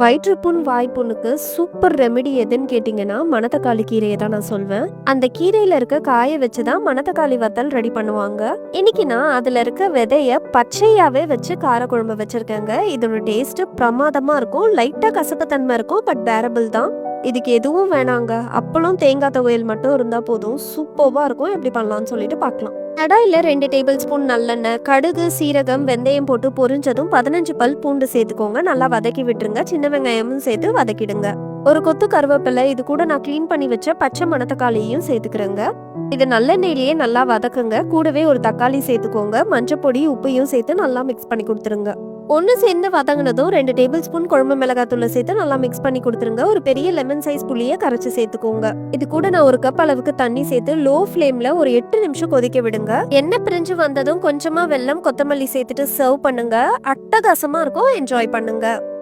வயிற்றுப்புண் வாய்ப்புண்ணுக்கு super remedy எதுன்னு கேட்டிங்கன்னா மணத்தக்காளி கீரையை தான் நான் சொல்வேன். அந்த கீரையில இருக்க காய வச்சு தான் மணத்தக்காளி வத்தல் ரெடி பண்ணுவாங்க. இன்னைக்கு நான் அதுல இருக்க விதைய பச்சையாவே வச்சு காரக்குழம்பு வச்சிருக்கேங்க. இதோட டேஸ்ட் பிரமாதமா இருக்கும் லைட்டா கசப்புத்தன்மை இருக்கும் பட் பேரபிள் தான். இதுக்கு எதுவும் வேணாங்க. அப்பளம் தேங்காய் துவையல் மட்டும் இருந்தா போதும். சூப்பர்வா இருக்கும். எப்படி பண்ணலாம்னு சொல்லிட்டு பார்க்கலாம். கடாயில் ரெண்டு டேபிள் ஸ்பூன் நல்லெண்ணெய் கடுகு சீரகம் வெந்தயம் போட்டு பொரிஞ்சதும் பதினஞ்சு பல் பூண்டு சேர்த்துக்கோங்க. நல்லா வதக்கி விட்டுருங்க. சின்ன வெங்காயமும் சேர்த்து வதக்கிடுங்க. ஒரு கொத்து கருவேப்பிலை இது கூட நான் க்ளீன் பண்ணி வச்ச பச்சை மணத்தக்காளியையும் சேர்த்துக்கிறேங்க. இது நல்லெண்ணெயிலேயே நல்லா வதக்குங்க. கூடவே ஒரு தக்காளி சேர்த்துக்கோங்க. மஞ்சப்பொடி உப்பையும் சேர்த்து நல்லா மிக்ஸ் பண்ணி கொடுத்துருங்க. ஒன்று சேர்ந்து வதங்கினதும் ரெண்டு டேபிள் ஸ்பூன் குழம்பு மிளகாத்தூளை சேர்த்து நல்லா மிக்ஸ் பண்ணி கொடுத்துருங்க. ஒரு பெரிய லெமன் சைஸ் புளியை கரைச்சி சேர்த்துக்கோங்க. இது கூட நான் ஒரு கப் அளவுக்கு தண்ணி சேர்த்து லோ ஃப்ளேம்ல ஒரு எட்டு நிமிஷம் கொதிக்க விடுங்க. எண்ணெய் பிரிஞ்சு வந்ததும் கொஞ்சமா வெல்லம் கொத்தமல்லி சேர்த்துட்டு சர்வ் பண்ணுங்க. அட்டகாசமா இருக்கும். என்ஜாய் பண்ணுங்க.